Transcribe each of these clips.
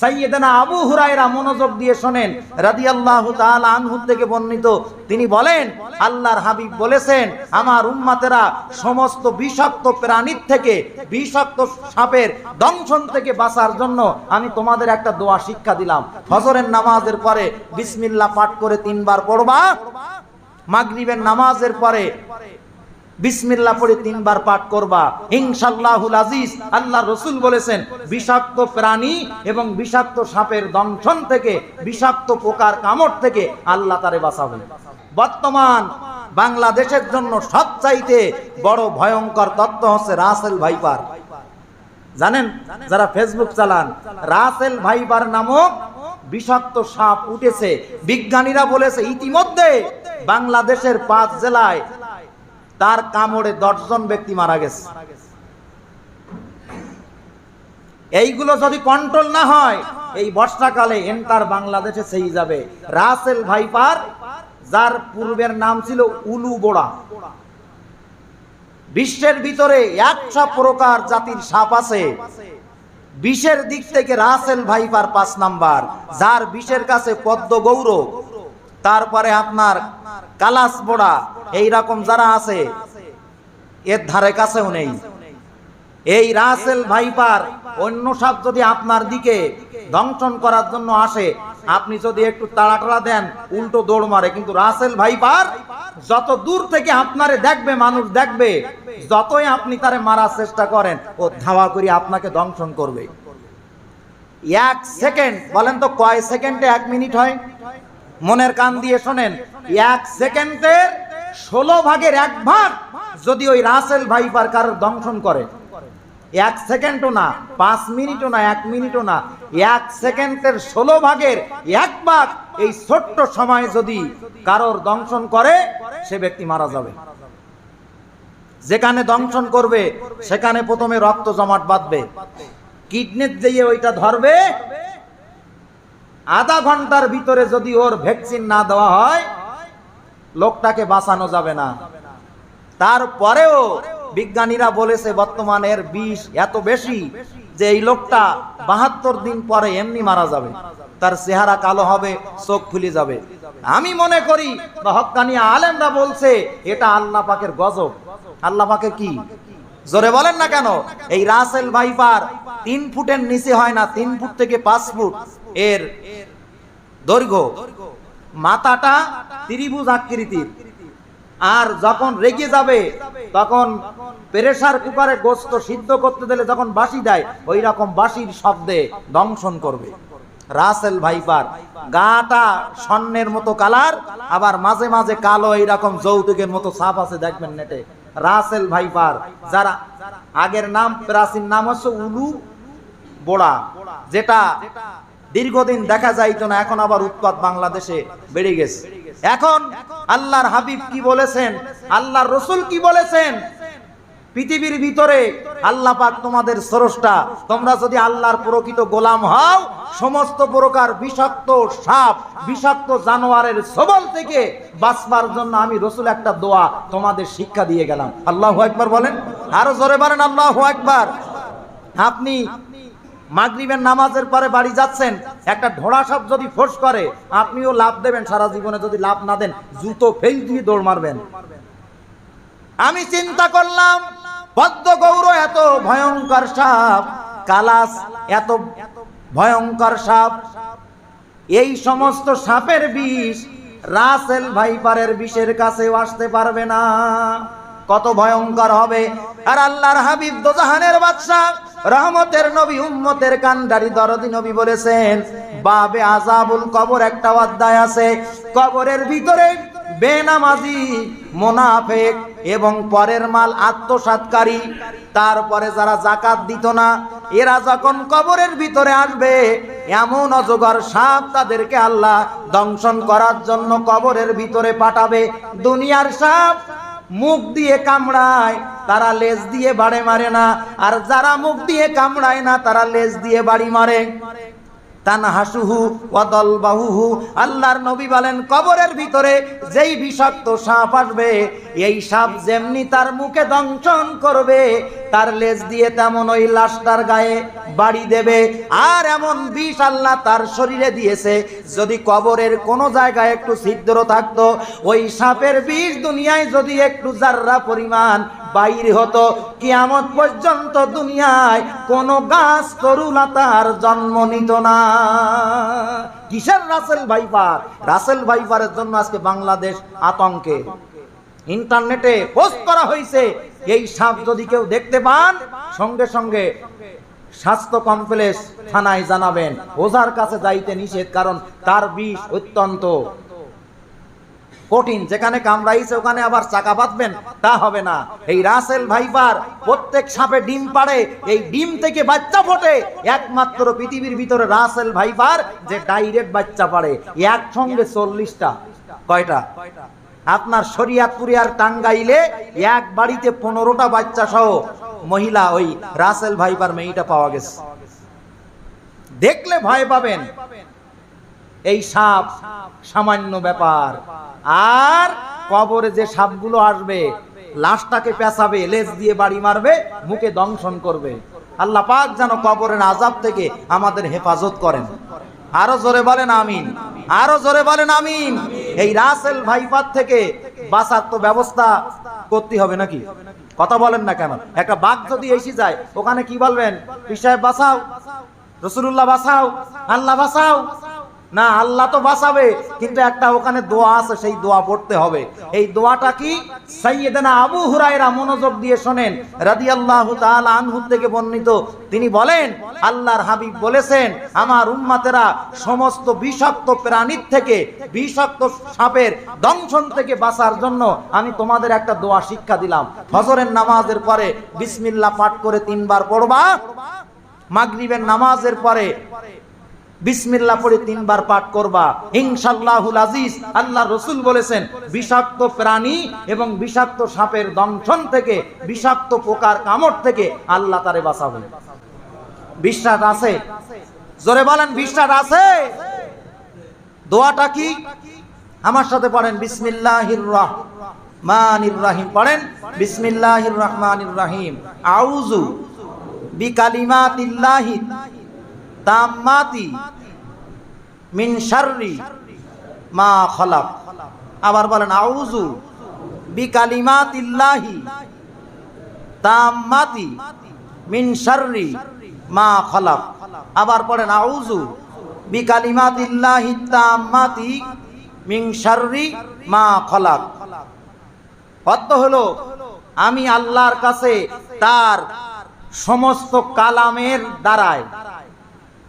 সাইয়েদানা আবু হুরায়রা মনোযোগ দিয়ে শোনেন, রাদিয়াল্লাহু তাআলা আনহু থেকে বর্ণিত। তিনি বলেন, আল্লাহর হাবিব বলেছেন, আমার উম্মাতেরা সমস্ত বিষাক্ত প্রাণীর থেকে বিষাক্ত সাপের দংশন থেকে বাঁচার জন্য আমি তোমাদের একটা দোয়া শিক্ষা দিলাম। ফজরের নামাজের পরে বিসমিল্লাহ পাঠ করে তিনবার পড়বা, মাগরিবের নামাজের পরে বিসমিল্লাহ পড়ে তিনবার পাঠ করবা। ইনশাল্লাহুল আজিজ, আল্লাহ রসুল বলেছেন, বিষাক্ত প্রাণী এবং বিষাক্ত সাপের দংশন থেকে, বিষাক্ত পোকার কামড় থেকে আল্লাহ তারে বাঁচাবে বর্তমান বাংলাদেশের জন্য সবচাইতে বড় ভয়ঙ্কর তত্ত্ব হচ্ছে রাসেল ভাইপার। জানেন, যারা ফেসবুক চালান, রাসেল ভাইপার নামক বিষাক্ত সাপ উঠেছে। বিজ্ঞানীরা বলেছে, ইতিমধ্যে বাংলাদেশের পাঁচ জেলায় তার কামড়ে দশজন ব্যক্তি মারা গেছে। এইগুলো যদি কন্ট্রোল না হয়, এই বর্ষাকালে এন্টার বাংলাদেশে সেই যাবে। রাসেল ভাইপার, যার পূর্বের নাম ছিল উলু বোড়া। বিশ্বের ভিতরে একশো প্রকার জাতির সাপ আছে। বিষের দিক থেকে রাসেল ভাইপার পাঁচ নাম্বার, যার বিষের কাছে পদ্ম গৌরব। তারপরে আপনার কালাস বোড়া এই রকম যারা আছে, এর ধারে কাছেও নেই। এই রাসেল ভাইপার অন্য সাপ যদি আপনার দিকে দংশন করার জন্য আসে, আপনি যদি একটু তাড়াটাড়া দেন, উল্টো দৌড় মারে। কিন্তু রাসেল ভাইপার যত দূর থেকে আপনারে দেখবে, মানুষ দেখবে, যতই আপনি তারে মারার চেষ্টা করেন, ও ধাওয়া করে আপনাকে দংশন করবে। এক সেকেন্ড, বলেন তো কয় সেকেন্ডে এক মিনিট হয়? মনের কান দিয়ে শোনেন। এক সেকেন্ডের ষোলো ভাগের এক ভাগ যদি ওই রাসেল ভাইপার কারোর দংশন করে। এক সেকেন্ডও না, পাঁচ মিনিটও না, এক মিনিটও না, এক সেকেন্ডের ষোলো ভাগের এক ভাগ এই ছোট্ট সময় যদি কারোর দংশন করে, সে ব্যক্তি মারা যাবে। যেখানে দংশন করবে, সেখানে প্রথমে রক্ত জমাট বাঁধবে। কিডনির দিয়ে ওইটা ধরবে। আধা ঘণ্টার ভিতরে যদি ওর ভ্যাকসিন না দেওয়া হয় লোকটাকে বাঁচানো যাবে না। তারপরেও বিজ্ঞানীরা বলেছে বর্তমানের বিষ এত বেশি যে এই লোকটা বাহাত্তর দিন পরে এমনি মারা যাবে। তার চেহারা কালো হবে, চোখ ফুলে যাবে। আমি মনে করি, বা হকানি আলেমরা বলছে, এটা আল্লাহ পাকের গজব। আল্লাহ পাকে কি? জোরে বলেন না কেন? এই রাসেল ভাইপার তিন ফুটের নিচে হয় না, তিন ফুট থেকে পাঁচ ফুট। এর দৈর্ঘ্য মাথাটা ত্রিভুজ আকৃতির। আর যখন রেগে যাবে, তখন প্রেসার কুকারে গোস্ত সিদ্ধ করতে দিলে যখন বাসি দেয় ওই রকম বাসির শব্দে দংশন করবে। রাসেল ভাইপার, গাটা স্বর্ণের মতো কালার, আবার মাঝে মাঝে কালো এইরকম যৌতুকের মতো সাপ আছে, দেখবেন নেটে। রাসেল ভাইপার, যারা আগের নাম, প্রাচীন নাম হচ্ছে উলু বোড়া, যেটা দীর্ঘদিন দেখা যাইতো না, এখন আবার উৎপাদ বাংলাদেশে বেড়ে গেছে। এখন আল্লাহর হাবিব কি বলেছেন? আল্লাহর রসুল কি বলেছেন? পৃথিবীর ভিতরে আল্লাহ পাক তোমাদের স্রষ্টা, তোমরা যদি আল্লাহর প্রকৃত গোলাম হও, সমস্ত প্রকার বিষাক্ত সাপ, বিষাক্ত জানোয়ারের সবল থেকে বাঁচবার জন্য আমি রসুল একটা দোয়া তোমাদের শিক্ষা দিয়ে গেলাম। আল্লাহ একবার বলেন। আরও জোরে বলেন, আল্লাহ একবার আপনি মাগরিবের নামাজের পরে বাড়ি যাচ্ছেন, একটা ঢোড়া সাপ যদি ফোর্স করে, আপনিও লাভ দেবেন, সারা জীবনে যদি লাভ না দেন, জুতো ফেল দিয়ে দৌড় মারবেন। আমি চিন্তা করলাম পদ্ম গৌর এত ভয়ঙ্কর সাপ, কালাস এত ভয়ঙ্কর সাপ। এই সমস্ত সাপের বিষ রাসেল ভাইপারের বিষের কাছেও আসতে পারবে না। কত ভয়ঙ্কর হবে। আর আল্লাহর হাবিব দোজাহানের বাদশাহ রহমতের নবী, উম্মতের কান্ডারি দরদি নবী বলেছেন, বাবে আজাবুল কবর একটা অধ্যায় আছে, কবরের ভিতরে বেনামাজি, মোনাফেক এবং পরের মাল আত্মসাৎকারী তারপরে যারা জাকাত দিত না, এরা যখন কবরের ভিতরে আসবে, এমন অজগর সাপ তাদেরকে আল্লাহ দংশন করার জন্য কবরের ভিতরে পাঠাবে। দুনিয়ার সাপ মুখ দিয়ে কামড়ায় তারা লেজ দিয়ে বাড়ে মারে না। আর যারা মুখ দিয়ে কামড়ায় না, তারা লেজ দিয়ে বাড়ি মারে। আল্লাহর নবী বলেন, কবরের ভিতরে যেই বিষাক্ত সাপ আসবে, এই সাপ যেমনি তার মুখে করবে, তার লেজ দিয়ে তেমন ওই লাশটার গায়ে বাড়ি দেবে। আর এমন বিষ আল্লাহ তার শরীরে দিয়েছে, যদি কবরের কোনো জায়গায় একটু ছিদ্র থাকতো, ওই সাপের বিষ দুনিয়ায় যদি একটু জাররা পরিমাণ বাইরে হতো। কিয়ামত পর্যন্ত দুনিয়ায় কোন গাছ তরুলতার জন্ম নিত না। কিসের রাসেল ভাইপার? রাসেল ভাইপারের জন্য আজকে বাংলাদেশ আতঙ্কে। ইন্টারনেটে পোস্ট করা হয়েছে, এই সাপ যদি কেউ দেখতে পান, সঙ্গে সঙ্গে স্বাস্থ্য কমপ্লেক্স থানায় জানাবেন। ওঝার কাছে যাইতে নিষেধ, কারণ তার বিষ অত্যন্ত। কঠিন, যেখানে কামড়াইছে, ওখানে আবার চাকা বাঁধবেন, তা হবে না। এই রাসেল ভাইপার, প্রত্যেক সাপে ডিম পাড়ে, এই ডিম থেকে বাচ্চা ফোটে। একমাত্র পৃথিবীর ভিতরে রাসেল ভাইপার, যে ডাইরেক্ট বাচ্চা পাড়ে। একসঙ্গে চল্লিশটা। কয়টা? আপনার শরিয়াতপুরে আর টাঙ্গাইলে এক বাড়িতে পনেরোটা বাচ্চা সহ মহিলা ওই রাসেল ভাইপার মেয়েটা পাওয়া গেছে। দেখলে ভয় পাবেন। এই সাপ সামান্য ব্যাপার। আর কবরে যে সাপগুলো আসবে, লাশটাকে পেঁচাবে, লেজ দিয়ে বাড়ি মারবে, মুখে দংশন করবে। আল্লাহ পাক যেন কবরের আজাব থেকে আমাদের হেফাজত করেন। আরও জোরে বলেন আমিন। আরও জোরে বলেন আমিন। এই রাসেল ভাইপার থেকে বাঁচার তো ব্যবস্থা করতে হবে নাকি? কথা বলেন না কেন? একটা বাঘ যদি এসে যায়, ওখানে কি বলবেন? পিসায় বাঁচাও রসুল্লাহ বাঁচাও, আল্লাহ বাঁচাও। না, আল্লাহ তো বাঁচাবে, কিন্তু একটা ওখানে দোয়া আছে, সেই দোয়া পড়তে হবে। এই দোয়াটা কি? সাইয়েদানা আবু হুরায়রা মনোযোগ দিয়ে শোনেন, রাদিয়াল্লাহু তাআলা আনহু থেকে বর্ণিত। তিনি বলেন, আল্লাহর হাবিব বলেছেন, আমার উম্মাতেরা সমস্ত বিষাক্ত প্রাণীর থেকে, বিষাক্ত সাপের দংশন থেকে বাঁচার জন্য আমি তোমাদের একটা দোয়া শিক্ষা দিলাম। ফজরের নামাজের পরে বিসমিল্লাহ পাঠ করে তিনবার পড়বা, মাগরিবের নামাজের পরে বিসমিল্লাহ পড়ে তিনবার পাঠ করবা। আজিজ আল্লাহ রসুল বলেছেন, বিষাক্ত প্রাণী এবং বিষাক্ত সাপের দংশন থেকে, বিষাক্ত পোকার কামড় থেকে আল্লাহ তারে বাঁচাবে বিশ্বাস আছে? জোরে বলেন, বিশ্বাস আছে? দোয়াটা কি? আমার সাথে পড়েন, বিসমিল্লাহির রহমানির রাহিম। পড়েন, বিসমিল্লাহির রহমানির রাহিম। আউযু বিকালিমাতিল্লাহি তাম্মাতি মিন শাররি মা খলাক। আবার বলেন, আউযু বিকালিমাতিল্লাহি। তাম্মাতি মিন শাররি মা খলাক। আবার পড়েন আউযু বিকালিমাতিল্লাহি তাম্মাতি মিন শাররি মা খলাক। অর্থ হলো, আমি আল্লাহর কাছে তার সমস্ত কালামের দ্বারায়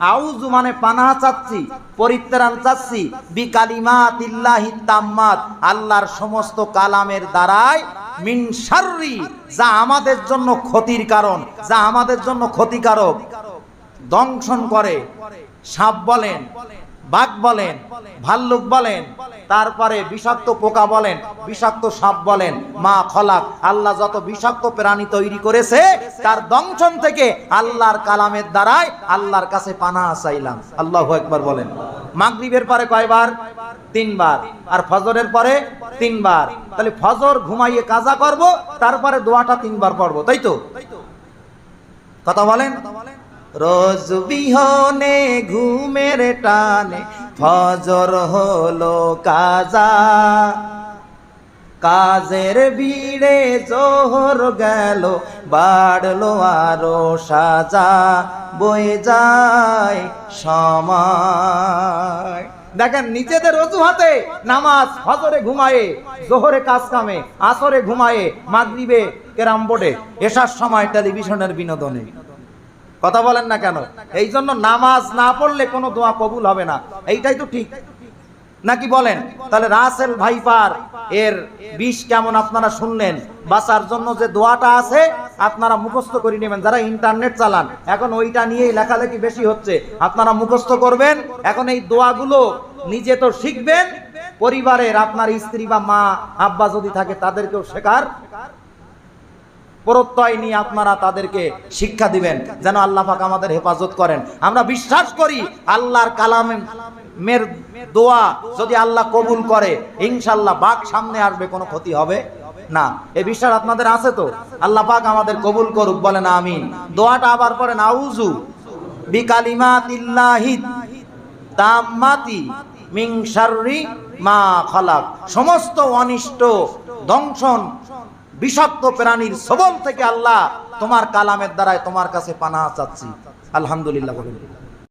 আউজু মানে পানাহা চাচ্ছি, পরিত্রাণ চাচ্ছি, বিকালিমাতিল্লাহি তাম্মাত, আল্লাহর সমস্ত কালামের দ্বারায় মিন শাররি, যা আমাদের জন্য ক্ষতির কারণ, যা আমাদের জন্য ক্ষতিকারক। দংশন করে, সাপ বলেন বাঘ বলেন, ভাল্লুক বলেন, তারপরে বিষাক্ত পোকা বলেন, বিষাক্ত সাপ বলেন, মা খলাক, আল্লাহ যত বিষাক্ত প্রাণী তৈরি করেছে, তার দংশন থেকে আল্লাহর কালামের দ্বারাই আল্লাহর কাছে পানা চাইলাম। আল্লাহ একবার বলেন। মাগরিবের পরে কয়বার? তিনবার। আর ফজরের পরে? তিনবার। তাহলে ফজর ঘুমাইয়ে কাজা করব, তারপরে দোয়াটা তিনবার পড়ব, তাই তো? কথা বলেন? রোজ বিহনে ঘুমের টানে, ফজর হলো কাজা। কাজের ভিড়ে জোহর গেল, বাড়লো আরও সাজা। বয়ে যায় সময়। দেখেন, নিজেদের অজুহাতে নামাজ ফজরে ঘুমায়ে, জোহরে কাজ কামে, আসরে ঘুমায়ে, মাগরিবে, কেরাম বোর্ডে, এসার সময় টেলিভিশনের বিনোদনে। কথা বলেন না কেন? এই জন্য নামাজ না পড়লে কোনো দোয়া কবুল হবে না। এইটাই তো ঠিক। নাকি বলেন? তাহলে রাসেল ভাইপার এর বিষ কেমন আপনারা শুনলেন? বাঁচার জন্য যে দোয়াটা আছে, আপনারা মুখস্থ করে নেবেন। যারা ইন্টারনেট চালান, এখন ওইটা নিয়েই লেখালেখি বেশি হচ্ছে। আপনারা মুখস্থ করবেন। এখন এই দোয়াগুলো নিজে তো শিখবেন। পরিবারের আপনার স্ত্রী বা মা, আব্বা যদি থাকে, তাদেরকেও শেখার প্রত্যয় নিয়ে আপনারা তাদেরকে শিক্ষা দিবেন, যেন আল্লাহ পাক আমাদের হেফাজত করেন। আমরা বিশ্বাস করি আল্লাহর কালামের দোয়া যদি আল্লাহ কবুল করে, ইনশাল্লাহ বাঘ সামনে আসবে, কোনো ক্ষতি হবে না। এই বিশ্বাস আপনাদের আছে তো? আল্লাহ পাক আমাদের কবুল করুক, বলেন আমিন। দোয়াটা আবার পড়েন আউজু বিকালিমাতিল্লাহি তাম্মাতি মিং শাররি মা খালাক। সমস্ত অনিষ্ট, দংশন বিষাক্ত প্রাণীর সবল থেকে আল্লাহ তোমার কালামের দ্বারাই তোমার কাছে পানা চাচ্ছি। আলহামদুলিল্লাহ